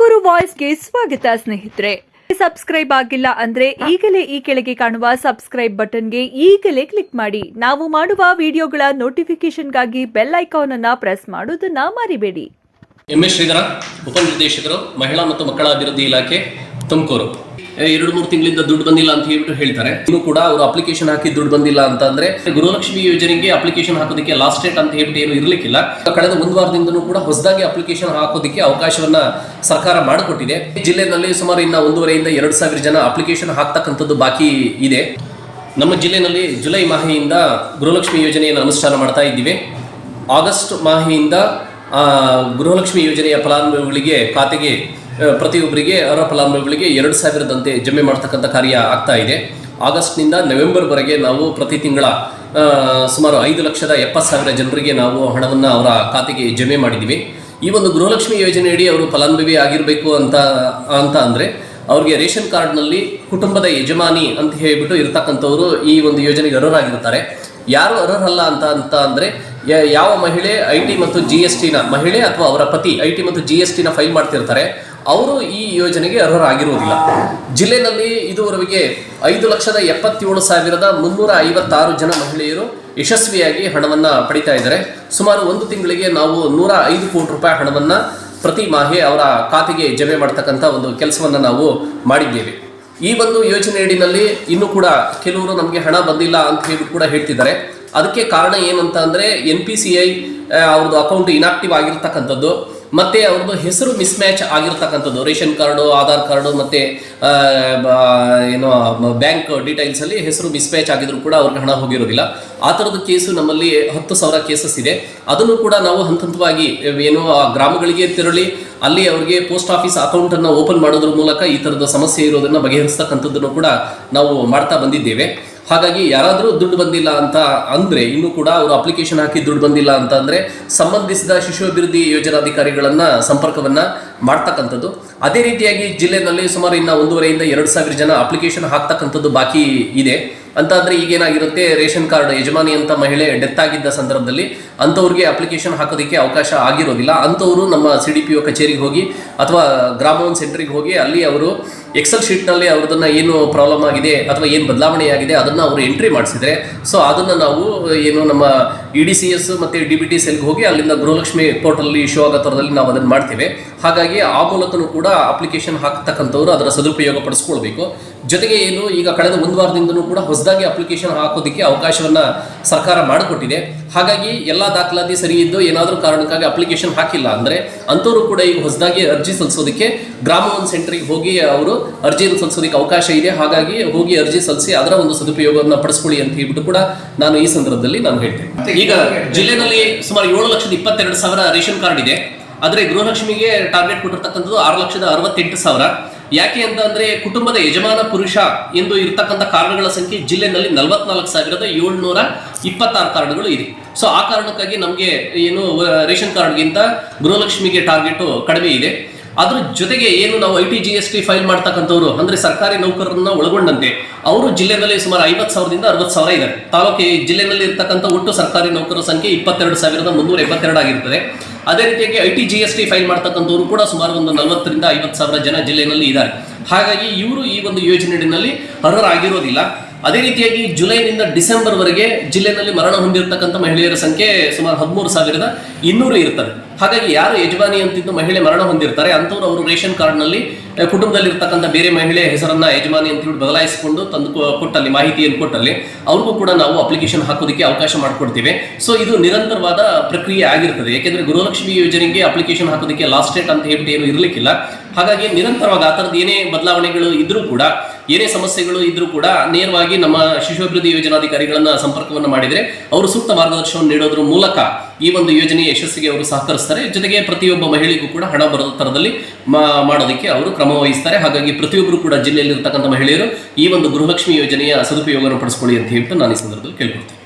ತುಮಕೂರು ವಾಯ್ಸ್ಗೆ ಸ್ವಾಗತ ಸ್ನೇಹಿತರೆ. ಸಬ್ಸ್ಕ್ರೈಬ್ ಆಗಿಲ್ಲ ಅಂದ್ರೆ ಈಗಲೇ ಈ ಕೆಳಗೆ ಕಾಣುವ ಸಬ್ಸ್ಕ್ರೈಬ್ ಬಟನ್ಗೆ ಈಗಲೇ ಕ್ಲಿಕ್ ಮಾಡಿ. ನಾವು ಮಾಡುವ ವಿಡಿಯೋಗಳ ನೋಟಿಫಿಕೇಶನ್ಗಾಗಿ ಬೆಲ್ ಐಕಾನ್ ಅನ್ನ ಪ್ರೆಸ್ ಮಾಡೋದನ್ನ ಮರಿಬೇಡಿ. ಎಂ ಎಸ್ ಶ್ರೀಧರ, ಉಪನಿರ್ದೇಶಕರು, ಮಹಿಳಾ ಮತ್ತು ಮಕ್ಕಳ ಅಭಿವೃದ್ಧಿ ಇಲಾಖೆ, ತುಮಕೂರು. ಎರಡು ಮೂರು ತಿಂಗಳಿಂದ ದುಡ್ಡು ಬಂದಿಲ್ಲ ಅಂತ ಹೇಳ್ಬಿಟ್ಟು ಹೇಳ್ತಾರೆ. ಇನ್ನು ಕೂಡ ಅವರು ಅಪ್ಲಿಕೇಶನ್ ಹಾಕಿ ದುಡ್ಡು ಬಂದಿಲ್ಲ ಅಂತ ಅಂದ್ರೆ ಗೃಹಲಕ್ಷ್ಮಿ ಯೋಜನೆಗೆ ಅಪ್ಲಿಕೇಶನ್ ಹಾಕೋದಕ್ಕೆ ಲಾಸ್ಟ್ ಡೇಟ್ ಅಂತ ಹೇಳ್ಬಿಟ್ಟು ಏನು ಇರಲಿಕ್ಕಿಲ್ಲ. ಕಳೆದ ಒಂದು ವಾರದಿಂದನೂ ಕೂಡ ಹೊಸದಾಗಿ ಅಪ್ಲಿಕೇಶನ್ ಹಾಕೋದಕ್ಕೆ ಅವಕಾಶವನ್ನ ಸರ್ಕಾರ ಮಾಡಿಕೊಟ್ಟಿದೆ. ಜಿಲ್ಲೆನಲ್ಲಿ ಸುಮಾರು ಇನ್ನ ಒಂದೂವರೆಯಿಂದ ಎರಡು ಸಾವಿರ ಜನ ಅಪ್ಲಿಕೇಶನ್ ಹಾಕ್ತಕ್ಕಂಥದ್ದು ಬಾಕಿ ಇದೆ. ನಮ್ಮ ಜಿಲ್ಲೆಯಲ್ಲಿ ಜುಲೈ ಮಾಹೆಯಿಂದ ಗೃಹಲಕ್ಷ್ಮಿ ಯೋಜನೆಯನ್ನು ಅನುಷ್ಠಾನ ಮಾಡ್ತಾ ಇದ್ದೀವಿ. ಆಗಸ್ಟ್ ಮಾಹೆಯಿಂದ ಗೃಹಲಕ್ಷ್ಮಿ ಯೋಜನೆಯ ಫಲಾನುಭವಿಗಳಿಗೆ ಖಾತೆಗೆ ಪ್ರತಿಯೊಬ್ಬರಿಗೆ ಅರ್ಹ ಫಲಾನುಭವಿಗಳಿಗೆ ಎರಡು ಸಾವಿರದಂತೆ ಜಮೆ ಮಾಡ್ತಕ್ಕಂಥ ಕಾರ್ಯ ಆಗ್ತಾ ಇದೆ. ಆಗಸ್ಟ್ನಿಂದ ನವೆಂಬರ್ವರೆಗೆ ನಾವು ಪ್ರತಿ ತಿಂಗಳ ಸುಮಾರು ಐದು ಲಕ್ಷದ ಎಪ್ಪತ್ತು ಸಾವಿರ ಜನರಿಗೆ ನಾವು ಹಣವನ್ನು ಅವರ ಖಾತೆಗೆ ಜಮೆ ಮಾಡಿದ್ದೀವಿ. ಈ ಒಂದು ಗೃಹಲಕ್ಷ್ಮಿ ಯೋಜನೆಯಡಿ ಅವರು ಫಲಾನುಭವಿ ಆಗಿರಬೇಕು ಅಂತ ಅಂತ ಅಂದರೆ ಅವ್ರಿಗೆ ರೇಷನ್ ಕಾರ್ಡ್ನಲ್ಲಿ ಕುಟುಂಬದ ಯಜಮಾನಿ ಅಂತ ಹೇಳಿಬಿಟ್ಟು ಇರ್ತಕ್ಕಂಥವ್ರು ಈ ಒಂದು ಯೋಜನೆಗೆ ಅರ್ಹರಾಗಿರ್ತಾರೆ ಯಾರು ಅರ್ಹರಲ್ಲ ಅಂತ ಅಂತ ಅಂದರೆ ಯಾವ ಮಹಿಳೆ ಐ ಟಿ ಮತ್ತು ಜಿ ಎಸ್ ಟಿನ ಮಹಿಳೆ ಅಥವಾ ಅವರ ಪತಿ ಐ ಟಿ ಮತ್ತು ಜಿ ಎಸ್ ಟಿನ ಫೈಲ್ ಮಾಡ್ತಿರ್ತಾರೆ, ಅವರು ಈ ಯೋಜನೆಗೆ ಅರ್ಹರಾಗಿರುವುದಿಲ್ಲ. ಜಿಲ್ಲೆಯಲ್ಲಿ ಇದುವರೆಗೆ ಐದು ಲಕ್ಷದ ಎಪ್ಪತ್ತೇಳು ಸಾವಿರದ ಮುನ್ನೂರ ಐವತ್ತಾರು ಜನ ಮಹಿಳೆಯರು ಯಶಸ್ವಿಯಾಗಿ ಹಣವನ್ನು ಪಡಿತಾ ಇದ್ದಾರೆ. ಸುಮಾರು ಒಂದು ತಿಂಗಳಿಗೆ ನಾವು ನೂರ ಐದು ಕೋಟಿ ರೂಪಾಯಿ ಹಣವನ್ನು ಪ್ರತಿ ಮಾಹೆ ಅವರ ಖಾತೆಗೆ ಜಮೆ ಮಾಡ್ತಕ್ಕಂಥ ಒಂದು ಕೆಲಸವನ್ನು ನಾವು ಮಾಡಿದ್ದೇವೆ. ಈ ಒಂದು ಯೋಜನೆಯಡಿನಲ್ಲಿ ಇನ್ನೂ ಕೂಡ ಕೆಲವರು ನಮಗೆ ಹಣ ಬಂದಿಲ್ಲ ಅಂತ ಹೇಳಿ ಕೂಡ ಹೇಳ್ತಿದ್ದಾರೆ. ಅದಕ್ಕೆ ಕಾರಣ ಏನಂತ ಅಂದರೆ ಎನ್ ಪಿ ಸಿ ಐ ಅವ್ರದ್ದು ಅಕೌಂಟ್ ಇನಾಕ್ಟಿವ್ ಆಗಿರ್ತಕ್ಕಂಥದ್ದು, ಮತ್ತೆ ಅವ್ರದ್ದು ಹೆಸರು ಮಿಸ್ಮ್ಯಾಚ್ ಆಗಿರ್ತಕ್ಕಂಥದ್ದು, ರೇಷನ್ ಕಾರ್ಡು, ಆಧಾರ್ ಕಾರ್ಡು, ಮತ್ತು ಏನು ಬ್ಯಾಂಕ್ ಡೀಟೇಲ್ಸ್ ಅಲ್ಲಿ ಹೆಸರು ಮಿಸ್ಮ್ಯಾಚ್ ಆಗಿದ್ರು ಕೂಡ ಅವ್ರಿಗೆ ಹಣ ಹೋಗಿರೋದಿಲ್ಲ. ಆ ಥರದ ಕೇಸು ನಮ್ಮಲ್ಲಿ ಹತ್ತು ಸಾವಿರ ಕೇಸಸ್ ಇದೆ. ಅದನ್ನು ಕೂಡ ನಾವು ಹಂತ ಹಂತವಾಗಿ ಏನು, ಆ, ಗ್ರಾಮಗಳಿಗೆ ತೆರಳಿ ಅಲ್ಲಿ ಅವರಿಗೆ ಪೋಸ್ಟ್ ಆಫೀಸ್ ಅಕೌಂಟ್ ಅನ್ನು ಓಪನ್ ಮಾಡೋದ್ರ ಮೂಲಕ ಈ ಥರದ ಸಮಸ್ಯೆ ಇರೋದನ್ನ ಬಗೆಹರಿಸ್ತಕ್ಕಂಥದ್ದನ್ನು ಕೂಡ ನಾವು ಮಾಡ್ತಾ ಬಂದಿದ್ದೇವೆ. ಹಾಗಾಗಿ ಯಾರಾದರೂ ದುಡ್ಡು ಬಂದಿಲ್ಲ ಅಂತ ಅಂದರೆ ಇನ್ನೂ ಕೂಡ ಅವರು ಅಪ್ಲಿಕೇಶನ್ ಹಾಕಿ ದುಡ್ಡು ಬಂದಿಲ್ಲ ಅಂತ ಅಂದ್ರೆ ಸಂಬಂಧಿಸಿದ ಶಿಶು ಅಭಿವೃದ್ಧಿ ಯೋಜನಾಧಿಕಾರಿಗಳನ್ನು ಸಂಪರ್ಕವನ್ನ ಮಾಡ್ತಕ್ಕಂಥದ್ದು. ಅದೇ ರೀತಿಯಾಗಿ ಜಿಲ್ಲೆನಲ್ಲಿ ಸುಮಾರು ಇನ್ನ ಒಂದೂವರೆಯಿಂದ ಎರಡು ಸಾವಿರ ಜನ ಅಪ್ಲಿಕೇಶನ್ ಹಾಕ್ತಕ್ಕಂಥದ್ದು ಬಾಕಿ ಇದೆ. ಅಂತ ಅಂದರೆ ಈಗೇನಾಗಿರುತ್ತೆ, ರೇಷನ್ ಕಾರ್ಡ್ ಯಜಮಾನಿ ಅಂತ ಮಹಿಳೆ ಡೆತ್ ಆಗಿದ್ದ ಸಂದರ್ಭದಲ್ಲಿ ಅಂಥವ್ರಿಗೆ ಅಪ್ಲಿಕೇಶನ್ ಹಾಕೋದಕ್ಕೆ ಅವಕಾಶ ಆಗಿರೋದಿಲ್ಲ. ಅಂಥವರು ನಮ್ಮ ಸಿ ಡಿ ಪಿ ಒ ಕಚೇರಿಗೆ ಹೋಗಿ ಅಥವಾ ಗ್ರಾಮ ಸೆಂಟ್ರಿಗೆ ಹೋಗಿ ಅಲ್ಲಿ ಅವರು ಎಕ್ಸೆಲ್ ಶೀಟ್ನಲ್ಲಿ ಅವ್ರದನ್ನ ಏನು ಪ್ರಾಬ್ಲಮ್ ಆಗಿದೆ ಅಥವಾ ಏನು ಬದಲಾವಣೆ ಆಗಿದೆ ಅದನ್ನು ಅವರು ಎಂಟ್ರಿ ಮಾಡಿಸಿದರೆ ಸೊ ಅದನ್ನು ನಾವು ಏನು ನಮ್ಮ ಇ ಡಿ ಸಿ ಎಸ್ ಮತ್ತು ಡಿ ಬಿ ಟಿ ಸೆಲ್ಗೆ ಹೋಗಿ ಅಲ್ಲಿಂದ ಗೃಹಲಕ್ಷ್ಮಿ ಪೋರ್ಟಲ್ಲಿ ಶೋ ಆಗೋ ಥರದಲ್ಲಿ ನಾವು ಅದನ್ನು ಮಾಡ್ತೇವೆ. ಹಾಗಾಗಿ ಆ ಮೂಲಕನೂ ಕೂಡ ಅಪ್ಲಿಕೇಶನ್ ಹಾಕ್ತಕ್ಕಂಥವ್ರು ಅದರ ಸದುಪಯೋಗ ಪಡಿಸ್ಕೊಳ್ಬೇಕು. ಜೊತೆಗೆ ಏನು, ಈಗ ಕಳೆದ ಒಂದು ವಾರದಿಂದಲೂ ಕೂಡ ಹೊಸದಾಗಿ ಅಪ್ಲಿಕೇಶನ್ ಹಾಕೋದಕ್ಕೆ ಅವಕಾಶವನ್ನು ಸರ್ಕಾರ ಮಾಡಿಕೊಟ್ಟಿದೆ. ಹಾಗಾಗಿ ಎಲ್ಲ ದಾಖಲಾತಿ ಸರಿ ಇದ್ದು ಏನಾದರೂ ಕಾರಣಕ್ಕಾಗಿ ಅಪ್ಲಿಕೇಶನ್ ಹಾಕಿಲ್ಲ ಅಂದರೆ ಅಂಥವರು ಕೂಡ ಈಗ ಹೊಸದಾಗಿ ಅರ್ಜಿ ಸಲ್ಲಿಸೋದಕ್ಕೆ ಗ್ರಾಮ ಒಂದು ಸೆಂಟ್ರಿಗೆ ಹೋಗಿ ಅವರು ಅರ್ಜಿಯನ್ನು ಸಲ್ಲಿಸೋದಕ್ಕೆ ಅವಕಾಶ ಇದೆ. ಹಾಗಾಗಿ ಹೋಗಿ ಅರ್ಜಿ ಸಲ್ಲಿಸಿ ಅದರ ಒಂದು ಸದುಪಯೋಗವನ್ನು ಪಡಿಸ್ಕೊಳ್ಳಿ ಅಂತ ಹೇಳ್ಬಿಟ್ಟು ಕೂಡ ನಾನು ಈ ಸಂದರ್ಭದಲ್ಲಿ ನಾನು ಹೇಳ್ತೇನೆ. ಈಗ ಜಿಲ್ಲೆನಲ್ಲಿ ಸುಮಾರು ಏಳು ಲಕ್ಷದ ಇಪ್ಪತ್ತೆರಡು ಸಾವಿರ ರೇಷನ್ ಕಾರ್ಡ್ ಇದೆ. ಆದರೆ ಗೃಹಲಕ್ಷ್ಮಿಗೆ ಟಾರ್ಗೆಟ್ ಕೊಟ್ಟಿರ್ತಕ್ಕಂಥದ್ದು ಆರು ಲಕ್ಷದ ಅರವತ್ತೆಂಟು ಸಾವಿರ. ಯಾಕೆ ಅಂತ ಅಂದ್ರೆ ಕುಟುಂಬದ ಯಜಮಾನ ಪುರುಷ ಎಂದು ಇರತಕ್ಕಂಥ ಕಾರ್ಡ್ಗಳ ಸಂಖ್ಯೆ ಜಿಲ್ಲೆನಲ್ಲಿ ನಲವತ್ನಾಲ್ಕು ಸಾವಿರದ ಏಳ್ನೂರ ಇಪ್ಪತ್ತಾರು ಕಾರ್ಡ್ಗಳು ಇದೆ. ಸೊ ಆ ಕಾರಣಕ್ಕಾಗಿ ನಮಗೆ ಏನು ರೇಷನ್ ಕಾರ್ಡ್ಗಿಂತ ಗೃಹಲಕ್ಷ್ಮಿಗೆ ಟಾರ್ಗೆಟ್ ಕಡಿಮೆ ಇದೆ. ಅದ್ರ ಜೊತೆಗೆ ಏನು ನಾವು I T G S T file ಮಾಡ್ತಕ್ಕಂಥವ್ರು, ಅಂದ್ರೆ ಸರ್ಕಾರಿ ನೌಕರರನ್ನ ಒಳಗೊಂಡಂತೆ, ಅವರು ಜಿಲ್ಲೆನಲ್ಲಿ ಸುಮಾರು ಐವತ್ತು ಸಾವಿರದಿಂದ ಅರವತ್ತು ಸಾವಿರ ಇದ್ದಾರೆ ತಾಲೂಕಿ ಜಿಲ್ಲೆನಲ್ಲಿ ಇರ್ತಕ್ಕಂಥ ಒಟ್ಟು ಸರ್ಕಾರಿ ನೌಕರರ ಸಂಖ್ಯೆ ಇಪ್ಪತ್ತೆರಡು ಸಾವಿರದ ಮುನ್ನೂರ ಎಪ್ಪತ್ತೆರಡು ಆಗಿರ್ತದೆ. ಅದೇ ರೀತಿಯಾಗಿ I T G S T file ಮಾಡ್ತಕ್ಕಂಥವ್ರು ಕೂಡ ಸುಮಾರು ಒಂದು ನಲವತ್ತರಿಂದ ಐವತ್ತು ಸಾವಿರ ಜನ ಜಿಲ್ಲೆಯಲ್ಲಿ ಇದ್ದಾರೆ. ಹಾಗಾಗಿ ಇವರು ಈ ಒಂದು ಯೋಜನೆಯಲ್ಲಿ ಅರ್ಹರಾಗಿರೋದಿಲ್ಲ. ಅದೇ ರೀತಿಯಾಗಿ ಜುಲೈನಿಂದ ಡಿಸೆಂಬರ್ವರೆಗೆ ಜಿಲ್ಲೆಯಲ್ಲಿ ಮರಣ ಹೊಂದಿರತಕ್ಕಂಥ ಮಹಿಳೆಯರ ಸಂಖ್ಯೆ ಸುಮಾರು ಹದಿಮೂರು ಸಾವಿರದ ಇನ್ನೂರು ಇರ್ತದೆ. ಹಾಗಾಗಿ ಯಾರು ಯಜಮಾನಿ ಅಂತಿದ್ದು ಮಹಿಳೆ ಮರಣ ಹೊಂದಿರ್ತಾರೆ, ಅಂಥವ್ರು ಅವರು ರೇಷನ್ ಕಾರ್ಡ್ನಲ್ಲಿ ಕುಟುಂಬದಲ್ಲಿ ಕುಟುಂಬದಲ್ಲಿರ್ತಕ್ಕಂಥ ಬೇರೆ ಮಹಿಳೆಯ ಹೆಸರನ್ನ ಯಜಮಾನಿ ಅಂತ ಹೇಳಿ ಬದಲಾಯಿಸಿಕೊಂಡು ತಂದು ಕೊಟ್ಟಲ್ಲಿ, ಮಾಹಿತಿಯನ್ನು ಕೊಟ್ಟಲ್ಲಿ, ಅವ್ರಿಗೂ ಕೂಡ ನಾವು ಅಪ್ಲಿಕೇಶನ್ ಹಾಕೋದಕ್ಕೆ ಅವಕಾಶ ಮಾಡಿಕೊಡ್ತೀವಿ. ಸೊ ಇದು ನಿರಂತರವಾದ ಪ್ರಕ್ರಿಯೆ ಆಗಿರ್ತದೆ. ಯಾಕೆಂದ್ರೆ ಗೃಹಲಕ್ಷ್ಮಿ ಯೋಜನೆಗೆ ಅಪ್ಲಿಕೇಶನ್ ಹಾಕೋದಕ್ಕೆ ಲಾಸ್ಟ್ ಡೇಟ್ ಅಂತ ಹೇಳ್ಬಿಟ್ಟು ಏನು ಇರಲಿಕ್ಕಿಲ್ಲ. ಹಾಗಾಗಿ ನಿರಂತರವಾಗಿ ಆ ಥರದ ಏನೇ ಬದಲಾವಣೆಗಳು ಇದ್ರೂ ಕೂಡ, ಏನೇ ಸಮಸ್ಯೆಗಳು ಇದ್ರೂ ಕೂಡ ನೇರವಾಗಿ ನಮ್ಮ ಶಿಶು ಅಭಿವೃದ್ಧಿ ಯೋಜನಾಧಿಕಾರಿಗಳನ್ನ ಸಂಪರ್ಕವನ್ನು ಮಾಡಿದರೆ, ಅವರು ಸೂಕ್ತ ಮಾರ್ಗದರ್ಶನವನ್ನು ನೀಡೋದ್ರ ಮೂಲಕ ಈ ಒಂದು ಯೋಜನೆ ಯಶಸ್ಸಿಗೆ ಅವರು ಸಹಕರಿಸ್ತಾರೆ. ಜೊತೆಗೆ ಪ್ರತಿಯೊಬ್ಬ ಮಹಿಳೆಗೂ ಕೂಡ ಹಣ ಬರೋ ಥರದಲ್ಲಿ ಮಾ- ಮಾಡೋದಕ್ಕೆ ಅವರು ಕ್ರಮ ವಹಿಸ್ತಾರೆ ಹಾಗಾಗಿ ಪ್ರತಿಯೊಬ್ಬರು ಕೂಡ ಜಿಲ್ಲೆಯಲ್ಲಿ ಇರ್ತಕ್ಕಂಥ ಮಹಿಳೆಯರು ಈ ಒಂದು ಗೃಹಲಕ್ಷ್ಮಿ ಯೋಜನೆಯ ಸದುಪಯೋಗವನ್ನು ಪಡಿಸ್ಕೊಳ್ಳಿ ಅಂತ ಹೇಳ್ಬಿಟ್ಟು ನಾನು ಈ ಸಂದರ್ಭದಲ್ಲಿ ಕೇಳ್ಕೊಳ್ತೀನಿ.